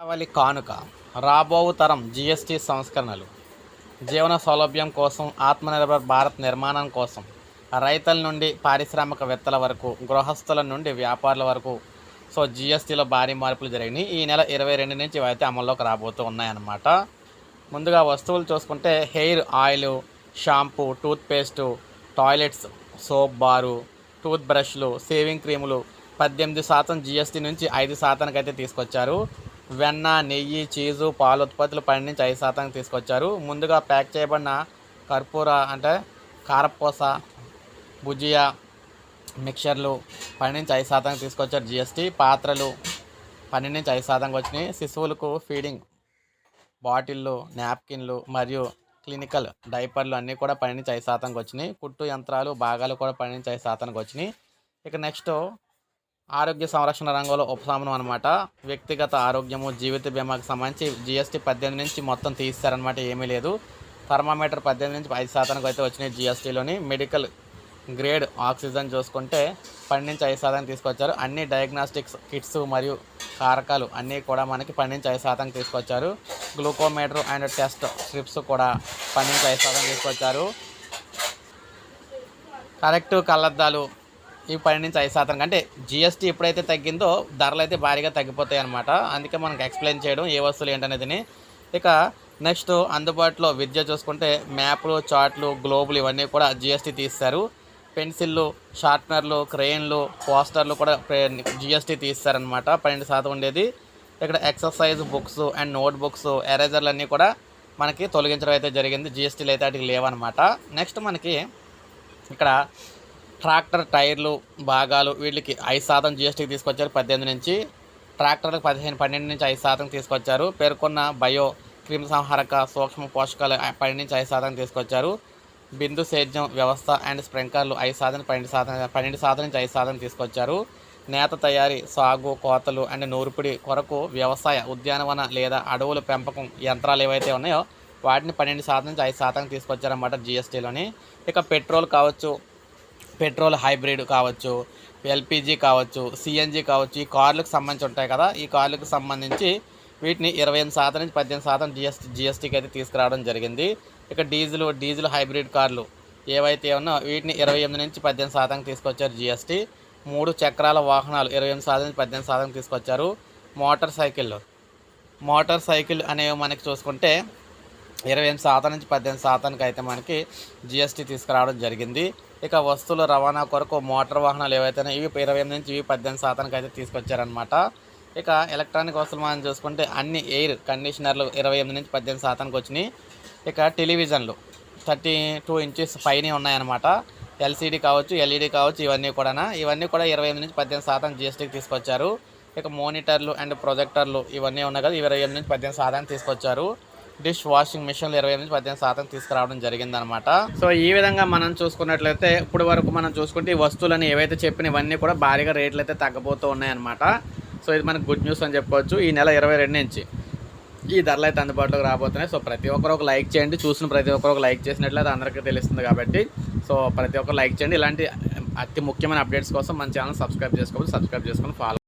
దీపావళి కానుక రాబోవు తరం జిఎస్టి సంస్కరణలు జీవన సౌలభ్యం కోసం ఆత్మనిర్భర్ భారత్ నిర్మాణం కోసం రైతుల నుండి పారిశ్రామికవేత్తల వరకు గృహస్థుల నుండి వ్యాపారుల వరకు సో జిఎస్టీలో భారీ మార్పులు జరిగినాయి. ఈ నెల ఇరవై రెండు నుంచి ఇవైతే అమల్లోకి రాబోతూ ఉన్నాయన్నమాట. ముందుగా వస్తువులు చూసుకుంటే hair oil shampoo toothpaste toilets soap bar tooth బ్రష్లు సేవింగ్ క్రీములు పద్దెనిమిది శాతం జిఎస్టీ నుంచి ఐదు శాతానికి అయితే తీసుకొచ్చారు. వెన్న నెయ్యి చీజు పాల ఉత్పత్తులు పన్నెండు నుంచి ఐదు శాతానికి తీసుకొచ్చారు. ముందుగా ప్యాక్ చేయబడిన కర్పూర అంటే కారపూస భుజియా మిక్చర్లు పన్నెండు నుంచి ఐదు శాతానికి తీసుకొచ్చారు జిఎస్టీ పాత్రలు పన్నెండు నుంచి ఐదు శాతంకి వచ్చినాయి. శిశువులకు ఫీడింగ్ బాటిళ్ళు నాప్కిన్లు మరియు క్లినికల్ డైపర్లు అన్నీ కూడా పన్నెండు నుంచి ఐదు శాతంకి వచ్చినాయి. కుట్టు యంత్రాలు భాగాలు కూడా పన్నెండు నుంచి ఐదు శాతానికి వచ్చినాయి. ఇక నెక్స్ట్ ఆరోగ్య సంరక్షణ రంగంలో ఉపశమనం అనమాట వ్యక్తిగత ఆరోగ్యము జీవిత బీమాకు సంబంధించి జిఎస్టీ పద్దెనిమిది నుంచి మొత్తం తీస్తారనమాట ఏమీ లేదు. థర్మామీటర్ పద్దెనిమిది నుంచి ఐదు శాతానికి అయితే వచ్చినాయి జిఎస్టీలోని మెడికల్ గ్రేడ్ ఆక్సిజన్ చూసుకుంటే పన్నెండు నుంచి ఐదు శాతానికి తీసుకొచ్చారు. అన్ని డయాగ్నాస్టిక్స్ కిట్స్ మరియు కారకాలు అన్నీ కూడా మనకి పన్నెండు నుంచి ఐదు శాతం తీసుకొచ్చారు. గ్లూకోమీటర్ అండ్ టెస్ట్ స్ట్రిప్స్ కూడా పన్నెండు నుంచి ఐదు శాతం తీసుకొచ్చారు. కరెక్ట్ కళ్ళద్దాలు ఈ పన్నెండు నుంచి ఐదు శాతం అంటే జిఎస్టీ ఎప్పుడైతే తగ్గిందో ధరలు అయితే భారీగా తగ్గిపోతాయి అనమాట అందుకే మనకు ఎక్స్ప్లెయిన్ చేయడం ఏ వస్తువులు ఏంటనేది ఇక నెక్స్ట్ అందుబాటులో విద్య చూసుకుంటే మ్యాప్లు చార్ట్లు గ్లోబులు ఇవన్నీ కూడా జిఎస్టీ తీస్తారు. పెన్సిళ్ళు షార్ప్నర్లు క్రెయిన్లు పోస్టర్లు కూడా జిఎస్టీ తీస్తారనమాట పన్నెండు శాతం ఉండేది. ఇక్కడ exercise books and note books ఎరేజర్లు అన్నీ కూడా మనకి తొలగించడం అయితే జరిగింది. జిఎస్టీలు అయితే వాటికి లేవన్నమాట. నెక్స్ట్ మనకి ఇక్కడ ట్రాక్టర్ టైర్లు భాగాలు వీటికి ఐదు శాతం జిఎస్టీకి తీసుకొచ్చారు పద్దెనిమిది నుంచి. ట్రాక్టర్లకు పదిహేను పన్నెండు నుంచి ఐదు శాతం తీసుకొచ్చారు. పేర్కొన్న బయో క్రిమి సంహారక సూక్ష్మ పోషకాలు పన్నెండు నుంచి ఐదు శాతం తీసుకొచ్చారు. బిందు సేద్యం వ్యవస్థ అండ్ స్ప్రింక్లర్లు ఐదు శాతం పన్నెండు శాతం పన్నెండు శాతం నుంచి ఐదు శాతం తీసుకొచ్చారు. నేత తయారీ సాగు కోతలు అండ్ నూర్పిడి కొరకు వ్యవసాయ ఉద్యానవన లేదా అడవుల పెంపకం యంత్రాలు ఏవైతే ఉన్నాయో వాటిని పన్నెండు శాతం నుంచి ఐదు శాతం తీసుకొచ్చారన్నమాట జిఎస్టీలోని ఇక పెట్రోల్ కావచ్చు పెట్రోల్ హైబ్రిడ్ కావచ్చు ఎల్పిజి కావచ్చు సిఎన్జి కావచ్చు ఈ కార్లకు సంబంధించి ఉంటాయి కదా. ఈ కార్లకు సంబంధించి వీటిని ఇరవై ఎనిమిది శాతం నుంచి పద్దెనిమిది శాతం జిఎస్టీ జిఎస్టీకి అయితే తీసుకురావడం జరిగింది. ఇక డీజిల్ డీజిల్ హైబ్రిడ్ కార్లు ఏవైతే ఉన్నా వీటిని ఇరవై ఎనిమిది నుంచి పద్దెనిమిది శాతం తీసుకొచ్చారు జిఎస్టీ. మూడు చక్రాల వాహనాలు ఇరవై ఎనిమిది శాతం నుంచి పద్దెనిమిది శాతం తీసుకొచ్చారు. మోటార్ సైకిళ్ళు. మోటార్ సైకిల్ అనేవి మనకి చూసుకుంటే ఇరవై ఎనిమిది శాతం నుంచి పద్దెనిమిది శాతానికి అయితే మనకి జిఎస్టీ తీసుకురావడం జరిగింది. ఇక వస్తువుల రవాణా కొరకు మోటార్ వాహనాలు ఏవైతే ఇవి ఇరవై ఎనిమిది నుంచి ఇవి పద్దెనిమిది శాతానికి అయితే తీసుకొచ్చారనమాట ఇక ఎలక్ట్రానిక్ వస్తువులు మనం చూసుకుంటే అన్ని ఎయిర్ కండిషనర్లు ఇరవై ఎనిమిది నుంచి పద్దెనిమిది శాతానికి వచ్చినాయి. ఇక టెలివిజన్లు థర్టీ టూ ఇంచెస్ పైన ఉన్నాయన్నమాట. ఎల్సీడీ కావచ్చు ఎల్ఈడి కావచ్చు ఇవన్నీ కూడా ఇవన్నీ కూడా ఇరవై ఎనిమిది నుంచి పద్దెనిమిది శాతం జిఎస్టీకి తీసుకొచ్చారు. ఇక మోనిటర్లు అండ్ ప్రొజెక్టర్లు ఇవన్నీ ఉన్నాయి కదా ఇరవై ఎనిమిది నుంచి పద్దెనిమిది శాతానికి తీసుకొచ్చారు. డిష్ వాషింగ్ మిషన్లు ఇరవై నుంచి పద్దెనిమిది శాతం తీసుకురావడం జరిగిందనమాట సో ఈ విధంగా మనం చూసుకున్నట్లయితే ఇప్పుడు వరకు మనం చూసుకుంటే ఈ వస్తువులని ఏవైతే చెప్పినవన్నీ కూడా భారీగా రేట్లు అయితే తగ్గబోతూ ఉన్నాయన్నమాట. సో ఇది మనకు గుడ్ న్యూస్ అని చెప్పుకోవచ్చు ఈ నెల ఇరవై రెండు నుంచి ఈ ధరలు అయితే అందుబాటులోకి రాబోతున్నాయి. సో ప్రతి ఒక్కరు ఒక లైక్ చేయండి. చూసిన ప్రతి ఒక్కరు ఒక లైక్ చేసినట్లయితే అందరికీ తెలుస్తుంది కాబట్టి. సో ప్రతి ఒక్కరు లైక్ చేయండి. ఇలాంటి అతి ముఖ్యమైన అప్డేట్స్ కోసం మన ఛానల్ సబ్స్క్రైబ్ చేసుకోవాలి సబ్స్క్రైబ్ చేసుకొని ఫాలో